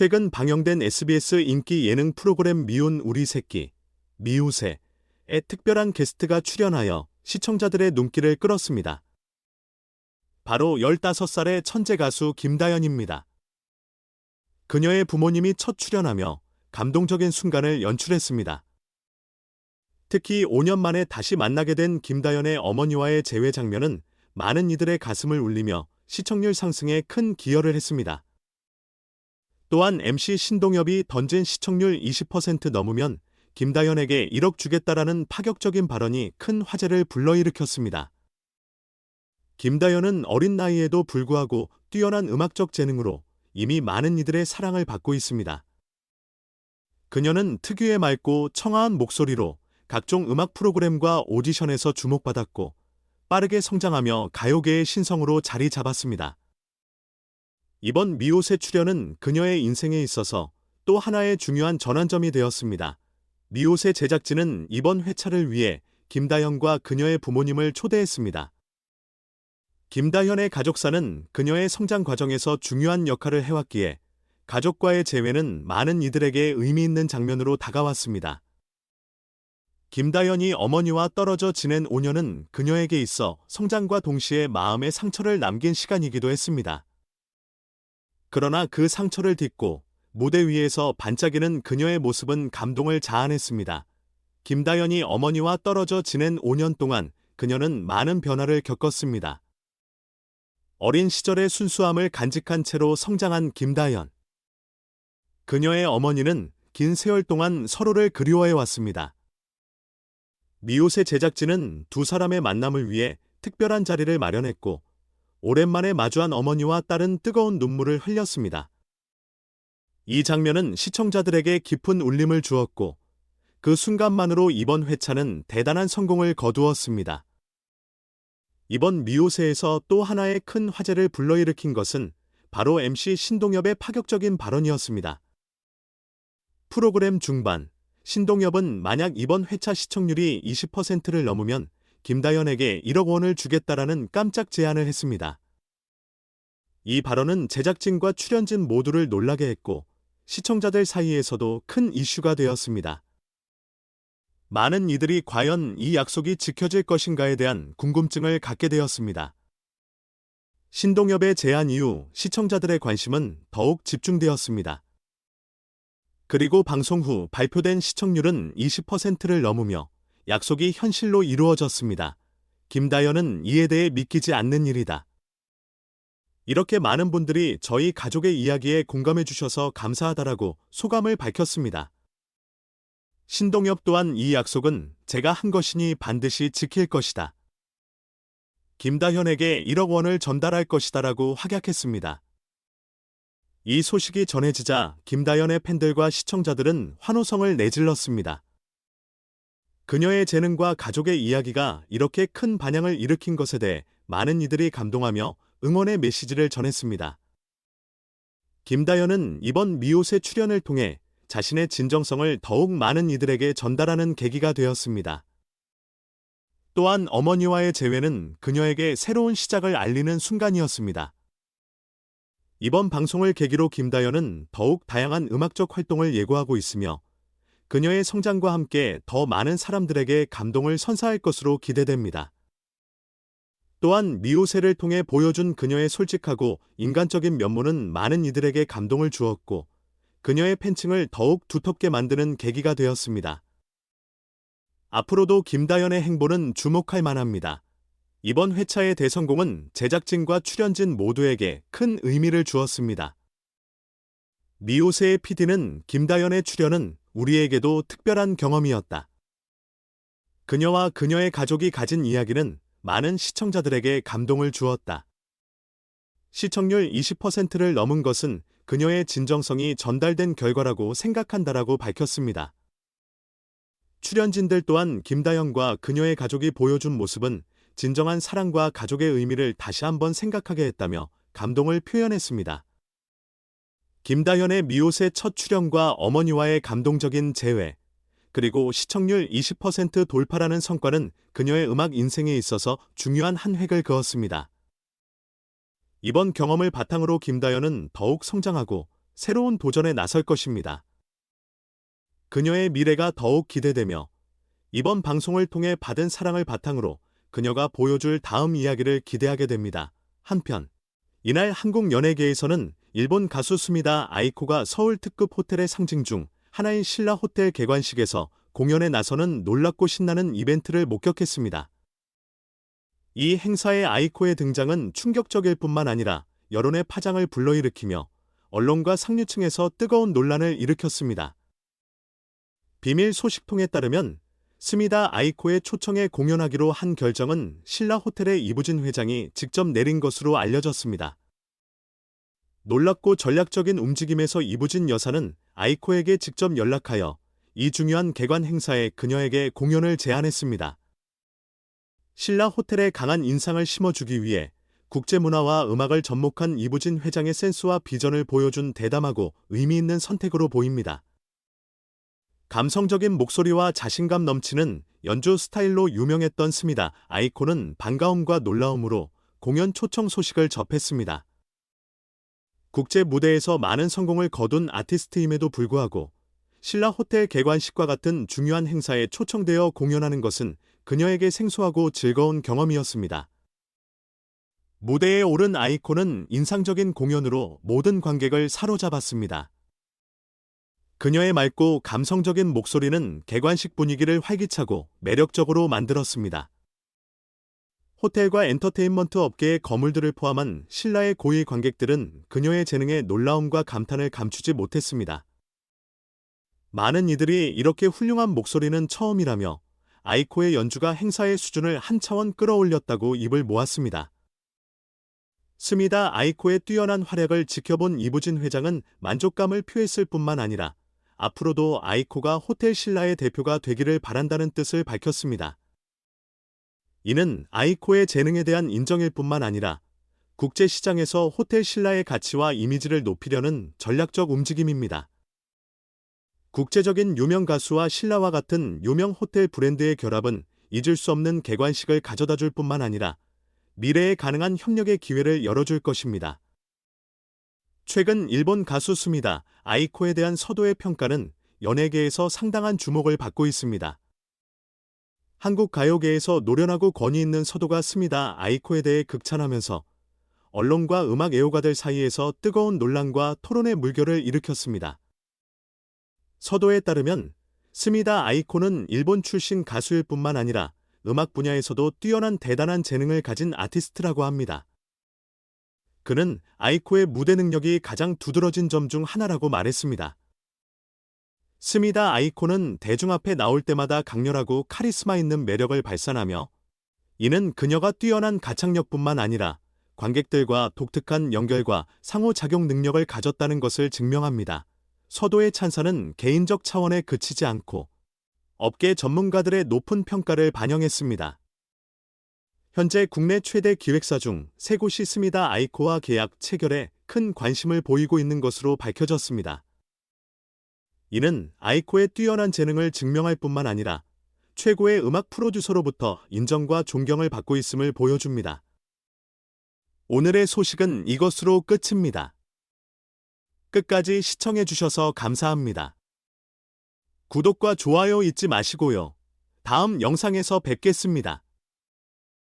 최근 방영된 SBS 인기 예능 프로그램 미운 우리 새끼, 미우새에 특별한 게스트가 출연하여 시청자들의 눈길을 끌었습니다. 바로 15살의 천재 가수 김다연입니다. 그녀의 부모님이 첫 출연하며 감동적인 순간을 연출했습니다. 특히 5년 만에 다시 만나게 된 김다연의 어머니와의 재회 장면은 많은 이들의 가슴을 울리며 시청률 상승에 큰 기여를 했습니다. 또한 MC 신동엽이 던진 시청률 20% 넘으면 김다연에게 1억 주겠다라는 파격적인 발언이 큰 화제를 불러일으켰습니다. 김다연은 어린 나이에도 불구하고 뛰어난 음악적 재능으로 이미 많은 이들의 사랑을 받고 있습니다. 그녀는 특유의 맑고 청아한 목소리로 각종 음악 프로그램과 오디션에서 주목받았고 빠르게 성장하며 가요계의 신성으로 자리 잡았습니다. 이번 미옷의 출연은 그녀의 인생에 있어서 또 하나의 중요한 전환점이 되었습니다. 미옷의 제작진은 이번 회차를 위해 김다현과 그녀의 부모님을 초대했습니다. 김다현의 가족사는 그녀의 성장 과정에서 중요한 역할을 해왔기에 가족과의 재회는 많은 이들에게 의미 있는 장면으로 다가왔습니다. 김다현이 어머니와 떨어져 지낸 5년은 그녀에게 있어 성장과 동시에 마음의 상처를 남긴 시간이기도 했습니다. 그러나 그 상처를 딛고 무대 위에서 반짝이는 그녀의 모습은 감동을 자아냈습니다. 김다연이 어머니와 떨어져 지낸 5년 동안 그녀는 많은 변화를 겪었습니다. 어린 시절의 순수함을 간직한 채로 성장한 김다연. 그녀의 어머니는 긴 세월 동안 서로를 그리워해 왔습니다. 미옷의 제작진은 두 사람의 만남을 위해 특별한 자리를 마련했고, 오랜만에 마주한 어머니와 딸은 뜨거운 눈물을 흘렸습니다. 이 장면은 시청자들에게 깊은 울림을 주었고, 그 순간만으로 이번 회차는 대단한 성공을 거두었습니다. 이번 미오세에서 또 하나의 큰 화제를 불러일으킨 것은 바로 MC 신동엽의 파격적인 발언이었습니다. 프로그램 중반, 신동엽은 만약 이번 회차 시청률이 20%를 넘으면 김다연에게 1억 원을 주겠다라는 깜짝 제안을 했습니다. 이 발언은 제작진과 출연진 모두를 놀라게 했고 시청자들 사이에서도 큰 이슈가 되었습니다. 많은 이들이 과연 이 약속이 지켜질 것인가에 대한 궁금증을 갖게 되었습니다. 신동엽의 제안 이후 시청자들의 관심은 더욱 집중되었습니다. 그리고 방송 후 발표된 시청률은 20%를 넘으며 약속이 현실로 이루어졌습니다. 김다연은 이에 대해 믿기지 않는 일이다. 이렇게 많은 분들이 저희 가족의 이야기에 공감해 주셔서 감사하다라고 소감을 밝혔습니다. 신동엽 또한 이 약속은 제가 한 것이니 반드시 지킬 것이다. 김다현에게 1억 원을 전달할 것이다라고 확약했습니다. 이 소식이 전해지자 김다연의 팬들과 시청자들은 환호성을 내질렀습니다. 그녀의 재능과 가족의 이야기가 이렇게 큰 반향을 일으킨 것에 대해 많은 이들이 감동하며 응원의 메시지를 전했습니다. 김다연은 이번 미옷의 출연을 통해 자신의 진정성을 더욱 많은 이들에게 전달하는 계기가 되었습니다. 또한 어머니와의 재회는 그녀에게 새로운 시작을 알리는 순간이었습니다. 이번 방송을 계기로 김다연은 더욱 다양한 음악적 활동을 예고하고 있으며 그녀의 성장과 함께 더 많은 사람들에게 감동을 선사할 것으로 기대됩니다. 또한 미오세를 통해 보여준 그녀의 솔직하고 인간적인 면모는 많은 이들에게 감동을 주었고 그녀의 팬층을 더욱 두텁게 만드는 계기가 되었습니다. 앞으로도 김다연의 행보는 주목할 만합니다. 이번 회차의 대성공은 제작진과 출연진 모두에게 큰 의미를 주었습니다. 미오세의 PD는 김다연의 출연은 우리에게도 특별한 경험이었다. 그녀와 그녀의 가족이 가진 이야기는 많은 시청자들에게 감동을 주었다. 시청률 20%를 넘은 것은 그녀의 진정성이 전달된 결과라고 생각한다라고 밝혔습니다. 출연진들 또한 김다연과 그녀의 가족이 보여준 모습은 진정한 사랑과 가족의 의미를 다시 한번 생각하게 했다며 감동을 표현했습니다. 김다현의 미옷의 첫 출연과 어머니와의 감동적인 재회, 그리고 시청률 20% 돌파라는 성과는 그녀의 음악 인생에 있어서 중요한 한 획을 그었습니다. 이번 경험을 바탕으로 김다현은 더욱 성장하고 새로운 도전에 나설 것입니다. 그녀의 미래가 더욱 기대되며 이번 방송을 통해 받은 사랑을 바탕으로 그녀가 보여줄 다음 이야기를 기대하게 됩니다. 한편 이날 한국 연예계에서는 일본 가수 스미다 아이코가 서울 특급 호텔의 상징 중 하나인 신라 호텔 개관식에서 공연에 나서는 놀랍고 신나는 이벤트를 목격했습니다. 이 행사의 아이코의 등장은 충격적일 뿐만 아니라 여론의 파장을 불러일으키며 언론과 상류층에서 뜨거운 논란을 일으켰습니다. 비밀 소식통에 따르면 스미다 아이코의 초청에 공연하기로 한 결정은 신라 호텔의 이부진 회장이 직접 내린 것으로 알려졌습니다. 놀랍고 전략적인 움직임에서 이부진 여사는 아이코에게 직접 연락하여 이 중요한 개관 행사에 그녀에게 공연을 제안했습니다. 신라 호텔의 강한 인상을 심어주기 위해 국제 문화와 음악을 접목한 이부진 회장의 센스와 비전을 보여준 대담하고 의미 있는 선택으로 보입니다. 감성적인 목소리와 자신감 넘치는 연주 스타일로 유명했던 스미다 아이콘은 반가움과 놀라움으로 공연 초청 소식을 접했습니다. 국제 무대에서 많은 성공을 거둔 아티스트임에도 불구하고 신라 호텔 개관식과 같은 중요한 행사에 초청되어 공연하는 것은 그녀에게 생소하고 즐거운 경험이었습니다. 무대에 오른 아이콘은 인상적인 공연으로 모든 관객을 사로잡았습니다. 그녀의 맑고 감성적인 목소리는 개관식 분위기를 활기차고 매력적으로 만들었습니다. 호텔과 엔터테인먼트 업계의 거물들을 포함한 신라의 고위 관객들은 그녀의 재능에 놀라움과 감탄을 감추지 못했습니다. 많은 이들이 이렇게 훌륭한 목소리는 처음이라며 아이코의 연주가 행사의 수준을 한 차원 끌어올렸다고 입을 모았습니다. 스미다 아이코의 뛰어난 활약을 지켜본 이부진 회장은 만족감을 표했을 뿐만 아니라 앞으로도 아이코가 호텔 신라의 대표가 되기를 바란다는 뜻을 밝혔습니다. 이는 아이코의 재능에 대한 인정일 뿐만 아니라 국제 시장에서 호텔 신라의 가치와 이미지를 높이려는 전략적 움직임입니다. 국제적인 유명 가수와 신라와 같은 유명 호텔 브랜드의 결합은 잊을 수 없는 개관식을 가져다 줄 뿐만 아니라 미래에 가능한 협력의 기회를 열어줄 것입니다. 최근 일본 가수 스미다 아이코에 대한 서도의 평가는 연예계에서 상당한 주목을 받고 있습니다. 한국 가요계에서 노련하고 권위 있는 서도가 스미다 아이코에 대해 극찬하면서 언론과 음악 애호가들 사이에서 뜨거운 논란과 토론의 물결을 일으켰습니다. 서도에 따르면 스미다 아이코는 일본 출신 가수일 뿐만 아니라 음악 분야에서도 뛰어난 대단한 재능을 가진 아티스트라고 합니다. 그는 아이코의 무대 능력이 가장 두드러진 점 중 하나라고 말했습니다. 스미다 아이코는 대중 앞에 나올 때마다 강렬하고 카리스마 있는 매력을 발산하며 이는 그녀가 뛰어난 가창력뿐만 아니라 관객들과 독특한 연결과 상호작용 능력을 가졌다는 것을 증명합니다. 서도의 찬사는 개인적 차원에 그치지 않고 업계 전문가들의 높은 평가를 반영했습니다. 현재 국내 최대 기획사 중 세 곳이 스미다 아이코와 계약 체결에 큰 관심을 보이고 있는 것으로 밝혀졌습니다. 이는 아이코의 뛰어난 재능을 증명할 뿐만 아니라 최고의 음악 프로듀서로부터 인정과 존경을 받고 있음을 보여줍니다. 오늘의 소식은 이것으로 끝입니다. 끝까지 시청해 주셔서 감사합니다. 구독과 좋아요 잊지 마시고요. 다음 영상에서 뵙겠습니다.